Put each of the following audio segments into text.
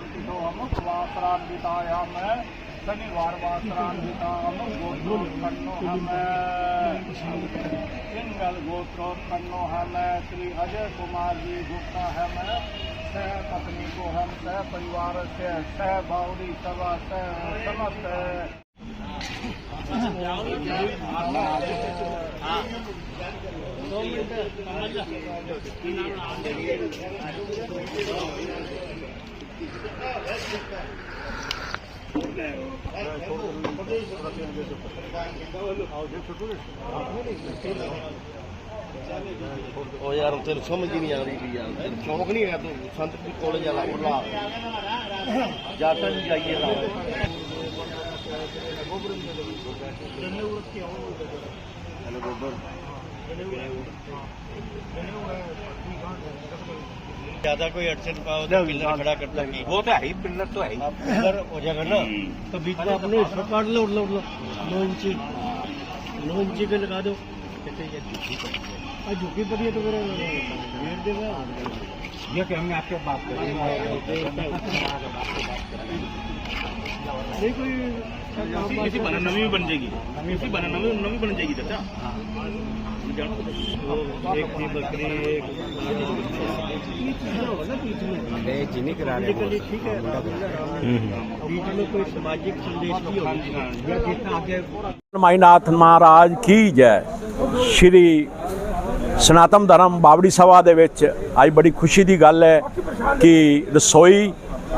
वासरान्वितो अमुक वासरान्वितायाम शनिवार वासरान्विताम गोत्रोत्पन्नो हम सिंगल गोत्रोत्पन्नो हम श्री अजय कुमार जी गुप्ता हम सह पत्नी को हम सह परिवार से सह बावरी सभा सह समस्त ਉਹ ਯਾਰ ਤੈਨੂੰ ਸਮਝ ਹੀ ਨਹੀਂ ਆ ਰਹੀ ਵੀ ਯਾਰ ਤੈਨੂੰ ਸ਼ੌਕ ਨਹੀਂ ਹੈਗਾ ਤੂੰ ਸੰਤ ਜੀ ਕਾਲਜ ਵਾਲਾ ਉਰਲਾ ਜਾਟਾ ਜੀ ਜਾਈਏ ਲਾ। ਗੋਬਰ। ज्यादा कोई अड़चन का हो तो पिलर खड़ा करता की वो तो है ही पिल्लर तो है ही आप पिलर हो जाएगा ना तो बीच में अपने इसमें काट लो लो लो नौ इंची नौ इंची पे लगा दो किथे ये झूठी पर झूठी पर ये तो फिर ये कि हमने आपके बात कर नहीं कोई इसी बना नवी बन जाएगी इसी बना नवी नवी बन जाएगी चाचा एक थी बकरी एक जी नहीं करा रहे ठीक है बीच में कोई सामाजिक संदेश की होगी जितना आगे माईनाथ महाराज की जय ਸ਼੍ਰੀ ਸਨਾਤਨ ਧਰਮ ਬਾਵੜੀ ਸਭਾ ਦੇ ਵਿੱਚ ਅੱਜ ਬੜੀ ਖੁਸ਼ੀ ਦੀ ਗੱਲ ਹੈ ਕਿ ਰਸੋਈ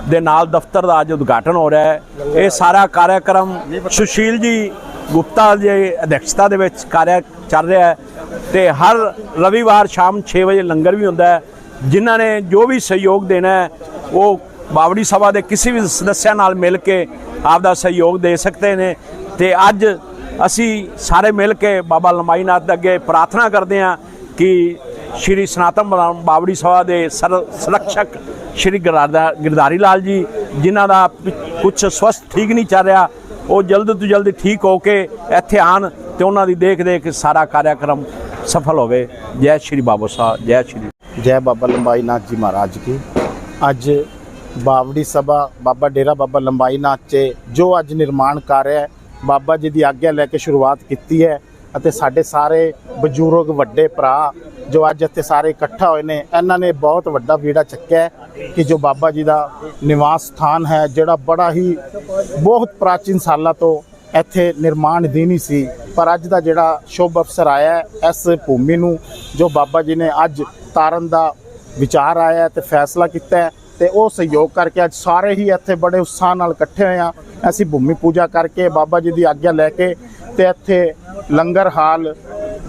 ਦੇ ਨਾਲ ਦਫ਼ਤਰ ਦਾ ਅੱਜ ਉਦਘਾਟਨ ਹੋ ਰਿਹਾ ਹੈ। ਇਹ ਸਾਰਾ ਕਾਰਜਕ੍ਰਮ ਸੁਸ਼ੀਲ ਜੀ ਗੁਪਤਾ ਜੀ ਅਧਿਕਸ਼ਤਾ ਦੇ ਵਿੱਚ ਕਾਰਿਆ ਚੱਲ ਰਿਹਾ ਹੈ ਤੇ ਹਰ ਰਵੀਵਾਰ ਸ਼ਾਮ 6 ਵਜੇ ਲੰਗਰ ਵੀ ਹੁੰਦਾ ਹੈ। ਜਿਨ੍ਹਾਂ ਨੇ ਜੋ ਵੀ ਸਹਿਯੋਗ ਦੇਣਾ ਹੈ, ਉਹ ਬਾਵੜੀ ਸਭਾ ਦੇ ਕਿਸੇ ਵੀ ਸਦੱਸਿਆ ਨਾਲ ਮਿਲ ਕੇ ਆਪ ਦਾ ਸਹਿਯੋਗ ਦੇ ਸਕਦੇ ਨੇ। ਤੇ ਅੱਜ ਅਸੀਂ ਸਾਰੇ ਮਿਲ ਕੇ ਬਾਬਾ ਲੰਬਾਈਨਾਥ ਦੇ ਅੱਗੇ ਪ੍ਰਾਰਥਨਾ ਕਰਦੇ ਹਾਂ ਕਿ ਸ਼੍ਰੀ ਸਨਾਤਨ ਬਾ- ਬਾਵੜੀ ਸਭਾ ਦੇ ਸਰ- ਸੰਰਕਸ਼ਕ ਸ਼੍ਰੀ ਗਿਰਧਾ- ਗਿਰਧਾਰੀ ਲਾਲ ਜੀ, ਜਿਨ੍ਹਾਂ ਦਾ ਕੁਝ ਸਵਸਥ ਠੀਕ ਨਹੀਂ ਚੱਲ ਰਿਹਾ, ਉਹ ਜਲਦ ਤੋਂ ਜਲਦ ਠੀਕ ਹੋ ਕੇ ਇੱਥੇ ਆਣ ਤੇ ਉਹਨਾਂ ਦੀ ਦੇਖ ਦੇਖ ਸਾਰਾ ਕਾਰਜਕ੍ਰਮ ਸਫਲ ਹੋਵੇ। ਜੈ ਸ਼੍ਰੀ ਬਾਬਾ ਸਾਹਿਬ, ਜੈ ਸ਼੍ਰੀ ਜੈ ਬਾਬਾ ਲੰਬਾਈ ਨਾਥ ਜੀ ਮਹਾਰਾਜ ਕੀ। ਅੱਜ ਬਾਵੜੀ ਸਭਾ ਬਾਬਾ ਡੇਰਾ ਬਾਬਾ ਲੰਬਾਈ ਨਾਥ 'ਚ ਜੋ ਅੱਜ ਨਿਰਮਾਣ ਕਾਰਜ ਹੈ ਬਾਬਾ ਜੀ ਦੀ ਆਗਿਆ ਲੈ ਕੇ ਸ਼ੁਰੂਆਤ ਕੀਤੀ ਹੈ ਅਤੇ ਸਾਡੇ ਸਾਰੇ ਬਜ਼ੁਰਗ ਵੱਡੇ ਭਰਾ ਜੋ ਅੱਜ ਇੱਥੇ ਸਾਰੇ ਇਕੱਠਾ ਹੋਏ ਨੇ, ਇਹਨਾਂ ਨੇ ਬਹੁਤ ਵੱਡਾ ਵੀੜਾ ਚੱਕਿਆ ਕਿ ਜੋ ਬਾਬਾ ਜੀ ਦਾ ਨਿਵਾਸ ਸਥਾਨ ਹੈ, ਜਿਹੜਾ ਬੜਾ ਹੀ ਬਹੁਤ ਪ੍ਰਾਚੀਨ ਸਾਲਾਂ ਤੋਂ ਇੱਥੇ ਨਿਰਮਾਣ ਅਧੀਨ ਹੀ ਸੀ। ਪਰ ਅੱਜ ਦਾ ਜਿਹੜਾ ਸ਼ੁਭ ਅਵਸਰ ਆਇਆ ਇਸ ਭੂਮੀ ਨੂੰ ਜੋ ਬਾਬਾ ਜੀ ਨੇ ਅੱਜ ਤਾਰਨ ਦਾ ਵਿਚਾਰ ਆਇਆ ਹੈ ਤੇ ਫੈਸਲਾ ਕੀਤਾ ਤੇ ਉਹ ਸਹਿਯੋਗ ਕਰਕੇ ਅੱਜ ਸਾਰੇ ਹੀ ਇੱਥੇ ਬੜੇ ਉਤਸ਼ਾਹ ਨਾਲ ਇਕੱਠੇ ਹੋਏ ਆ। ਅਸੀਂ ਭੂਮੀ ਪੂਜਾ ਕਰਕੇ ਬਾਬਾ ਜੀ ਦੀ ਆਗਿਆ ਲੈ ਕੇ ਤੇ ਇੱਥੇ ਲੰਗਰ ਹਾਲ,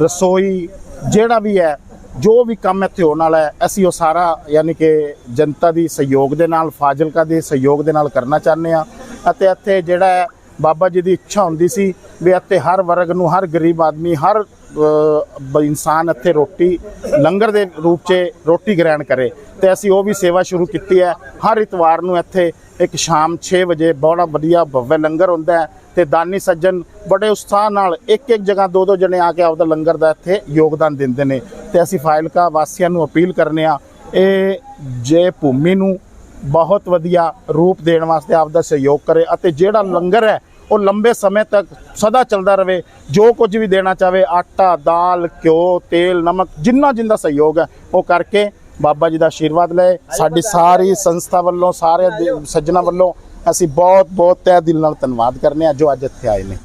ਰਸੋਈ, ਜਿਹੜਾ ਵੀ ਹੈ, ਜੋ ਵੀ ਕੰਮ ਇੱਥੇ ਹੋਣ ਵਾਲਾ ਹੈ, ਅਸੀਂ ਉਹ ਸਾਰਾ ਯਾਨੀ ਕਿ ਜਨਤਾ ਦੀ ਸਹਿਯੋਗ ਦੇ ਨਾਲ, ਫਾਜ਼ਿਲਕਾ ਦੇ ਸਹਿਯੋਗ ਦੇ ਨਾਲ ਕਰਨਾ ਚਾਹੁੰਦੇ ਆ ਅਤੇ ਇੱਥੇ ਜਿਹੜਾ ਹੈ, ਬਾਬਾ ਜੀ ਦੀ ਇੱਛਾ ਹੁੰਦੀ ਸੀ ਵੀ ਇੱਥੇ ਹਰ ਵਰਗ ਨੂੰ, ਹਰ ਗਰੀਬ ਆਦਮੀ, ਹਰ ਇਨਸਾਨ ਇੱਥੇ ਰੋਟੀ, ਲੰਗਰ ਦੇ ਰੂਪ 'ਚ ਰੋਟੀ ਗ੍ਰਹਿਣ ਕਰੇ। ਤੇ ਅਸੀਂ ਉਹ ਵੀ ਸੇਵਾ ਸ਼ੁਰੂ ਕੀਤੀ ਹੈ। ਹਰ ਇਤਵਾਰ ਨੂੰ ਇੱਥੇ ਇੱਕ ਸ਼ਾਮ 6 ਵਜੇ ਬੜਾ ਵਧੀਆ ਭव्य ਲੰਗਰ ਹੁੰਦਾ ਹੈ ਤੇ ਦਾਨੀ ਸੱਜਣ ਬੜੇ ਉਤਸ਼ਾਹ ਨਾਲ ਇੱਕ ਇੱਕ ਜਗ੍ਹਾ ਦੋ ਦੋ ਜਣੇ ਆ ਕੇ ਆਪਦਾ ਲੰਗਰ ਦਾ ਇੱਥੇ ਯੋਗਦਾਨ ਦਿੰਦੇ ਨੇ। ਤੇ ਅਸੀਂ ਫਾਇਲਕਾ ਵਾਸੀਆਂ ਨੂੰ ਅਪੀਲ ਕਰਨੇ ਆ ਇਹ ਜੇ ਭੂਮੀ ਨੂੰ ਬਹੁਤ ਵਧੀਆ ਰੂਪ ਦੇਣ ਵਾਸਤੇ ਆਪਦਾ ਸਹਿਯੋਗ ਕਰੇ ਅਤੇ ਜਿਹੜਾ ਲੰਗਰ ਹੈ ਉਹ ਲੰਬੇ ਸਮੇਂ ਤੱਕ ਸਦਾ ਚੱਲਦਾ ਰਵੇ ਜੋ ਕੁਝ ਵੀ ਦੇਣਾ ਚਾਵੇ ਆਟਾ ਦਾਲ ਘਿਓ ਤੇਲ ਨਮਕ ਜਿੰਨਾ ਜਿੰਦਾ ਸਹਿਯੋਗ ਹੈ ਉਹ ਕਰਕੇ ਬਾਬਾ ਜੀ ਦਾ ਆਸ਼ੀਰਵਾਦ ਲਏ ਸਾਡੀ ਸਾਰੀ ਸੰਸਥਾ ਵੱਲੋਂ ਸਾਰੇ ਦੇ- ਸੱਜਣਾ ਵੱਲੋਂ ਅਸੀਂ ਬਹੁਤ ਬਹੁਤ ਤਹਿ ਦਿਲ ਨਾਲ ਧੰਨਵਾਦ ਕਰਨੇ ਆ ਜੋ ਅੱਜ ਇੱਥੇ ਆਏ ਨੇ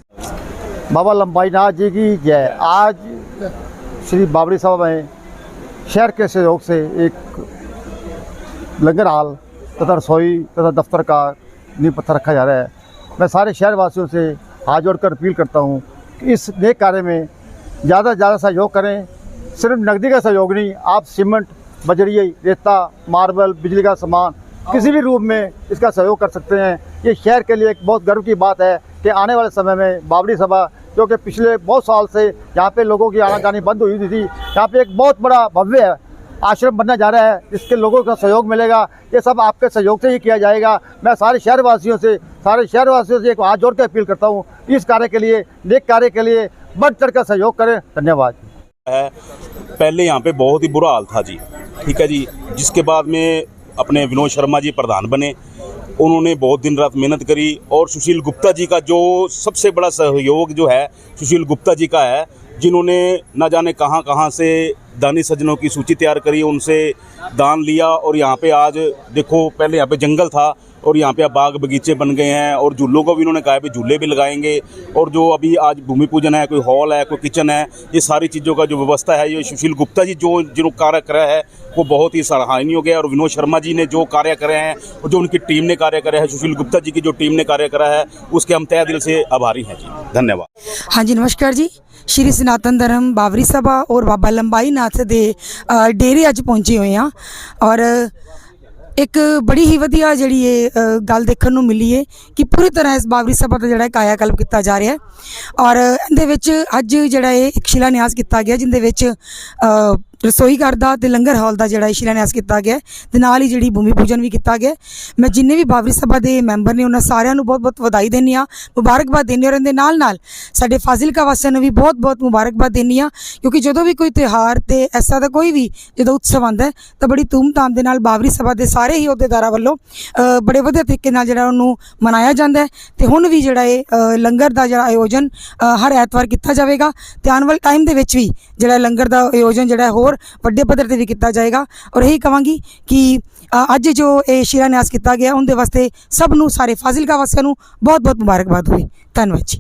बाबा लंबाई नाथ जी की जय आज श्री बाबरी सभा में शहर के सहयोग से एक लंगर हाल तथा रसोई तथा दफ्तर का नींव पत्थर रखा जा रहा है मैं सारे शहर वासियों से हाथ जोड़कर अपील करता हूँ कि इस नेक कार्य में ज़्यादा से ज़्यादा सहयोग करें। सिर्फ़ नकदी का सहयोग नहीं, आप सीमेंट बजरी रेता, मार्बल, बिजली का सामान, किसी भी रूप में इसका सहयोग कर सकते हैं। ये शहर के लिए एक बहुत गर्व की बात है कि आने वाले समय में बावड़ी सभा, जो कि पिछले बहुत साल से यहाँ पे लोगों की आना जानी बंद हुई थी, यहाँ पे एक बहुत बड़ा भव्य आश्रम बनने जा रहा है जिसके लोगों का सहयोग मिलेगा। ये सब आपके सहयोग से ही किया जाएगा। मैं सारे शहरवासियों से, सारे शहरवासियों से एक हाथ जोड़ के अपील करता हूँ, इस कार्य के लिए, नेक कार्य के लिए बढ़ चढ़ कर सहयोग करें। धन्यवाद। पहले यहाँ पे बहुत ही बुरा हाल था जी। ठीक है जी? जिसके बाद में अपने विनोद शर्मा जी प्रधान बने। उन्होंने बहुत दिन रात मेहनत करी और सुशील गुप्ता जी का जो सबसे बड़ा सहयोग जो है, सुशील गुप्ता जी का है जिन्होंने न जाने कहाँ कहाँ से दानी सज्जनों की सूची तैयार करी उनसे दान लिया और यहाँ पे आज देखो पहले यहाँ पे जंगल था और यहाँ पे बाग बगीचे बन गए हैं और झूलों को भी इन्होंने कहा है झूले भी लगाएँगे। और जो अभी आज भूमि पूजन है, कोई हॉल है, कोई किचन है, ये सारी चीज़ों का जो व्यवस्था है, ये सुशील गुप्ता जी जो, जिन्हों कार्य करा है, वो बहुत ही सराहनीय हो गया और विनोद शर्मा जी ने जो कार्य करे हैं, और जो उनकी टीम ने कार्य करा है, सुशील गुप्ता जी की जो टीम ने कार्य करा है, उसके हम तय दिल से आभारी हैं जी। धन्यवाद। हाँ जी, नमस्कार जी। श्री सनातन धर्म बावरी सभा और बाबा लंबाई नाथ दे डेरे अच्छ पहुँचे हुए हैं। और ਇੱਕ ਬੜੀ ਹੀ ਵਧੀਆ ਜਿਹੜੀ ਇਹ ਅ, ਗੱਲ ਦੇਖਣ ਨੂੰ ਮਿਲੀ ਹੈ ਕਿ ਪੂਰੀ ਤਰ੍ਹਾਂ ਇਸ ਬਾਬਰੀ ਸਭਾ ਦਾ ਜਿਹੜਾ ਹੈ ਕਾਇਆਕਲਪ ਕੀਤਾ ਜਾ ਰਿਹਾ ਹੈ। ਔਰ ਇਹਦੇ ਵਿੱਚ ਅੱਜ ਜਿਹੜਾ ਇਹ ਇੱਕ ਸ਼ਿਲਾਨਿਆਸ ਕੀਤਾ ਗਿਆ ਜਿੰਦੇ ਵਿੱਚ ਅ, ਰਸੋਈ ਘਰ ਦਾ ਤੇ ਲੰਗਰ ਹਾਲ ਦਾ ਜਿਹੜਾ ਇਹ ਸ਼ਿਲਾਨਿਆਸ ਕੀਤਾ ਗਿਆ ਹੈ ਤੇ ਨਾਲ ਹੀ ਜਿਹੜੀ ਭੂਮੀ ਪੂਜਨ ਵੀ ਕੀਤਾ ਗਿਆ ਮੈਂ ਜਿੰਨੇ ਵੀ ਬਾਵਰੀ ਸਭਾ ਦੇ ਮੈਂਬਰ ਨੇ ਉਹਨਾਂ ਸਾਰਿਆਂ ਨੂੰ ਬਹੁਤ-ਬਹੁਤ ਵਧਾਈ ਦਿੰਦੀ ਆ ਮੁਬਾਰਕਬਾਦ ਦਿੰਦੀ ਹਾਂ ਔਰ ਇਹਦੇ ਨਾਲ-ਨਾਲ ਸਾਡੇ ਫਾਜ਼ਿਲਕਾ ਵਾਸੀਆਂ ਨੂੰ ਵੀ ਬਹੁਤ-ਬਹੁਤ ਮੁਬਾਰਕਬਾਦ ਦਿੰਦੀ ਆ ਕਿਉਂਕਿ ਜਦੋਂ ਵੀ ਕੋਈ ਤਿਉਹਾਰ ਤੇ ਐਸਾ ਦਾ ਕੋਈ ਵੀ ਜਦੋਂ ਉਤਸਵ ਆਉਂਦਾ ਤਾਂ ਬੜੀ ਧੂਮ-ਧਾਮ ਦੇ ਨਾਲ ਬਾਵਰੀ ਸਭਾ ਦੇ ਸਾਰੇ ਹੀ ਅਹੁਦੇਦਾਰਾਂ ਵੱਲੋਂ ਬੜੇ ਵਧੀਆ ਤਰੀਕੇ ਨਾਲ ਜਿਹੜਾ ਉਹਨੂੰ ਮਨਾਇਆ ਜਾਂਦਾ ਹੈ ਤੇ ਹੁਣ ਵੀ ਜਿਹੜਾ ਇਹ ਲੰਗਰ ਦਾ ਜਿਹੜਾ ਆਯੋਜਨ ਹਰ ਐਤਵਾਰ ਕੀਤਾ ਜਾਵੇਗਾ ਤੇ ਆਉਣ ਵਾਲੇ ਟਾਈਮ ਦੇ ਵਿੱਚ ਵੀ ਜਿਹੜਾ ਲੰਗਰ ਦਾ ਆਯੋਜਨ ਜਿਹੜਾ ਹੋਰ ਹੋਰ ਵੱਡੇ ਪੱਧਰ ਤੇ ਵੀ ਕੀਤਾ ਜਾਏਗਾ। ਔਰ ਇਹੀ ਕਹਾਂਗੀ ਕਿ ਅੱਜ ਜੋ ਇਹ ਸ਼ਿਲਾਨਿਆਸ ਕੀਤਾ ਗਿਆ, ਉਹਦੇ ਵਾਸਤੇ ਸਭ ਨੂੰ, ਸਾਰੇ ਫਾਜ਼ਿਲਕਾ ਵਾਸੀਆਂ ਨੂੰ ਬਹੁਤ ਬਹੁਤ ਮੁਬਾਰਕਬਾਦ ਹੋਵੇ। ਧੰਨਵਾਦ ਜੀ।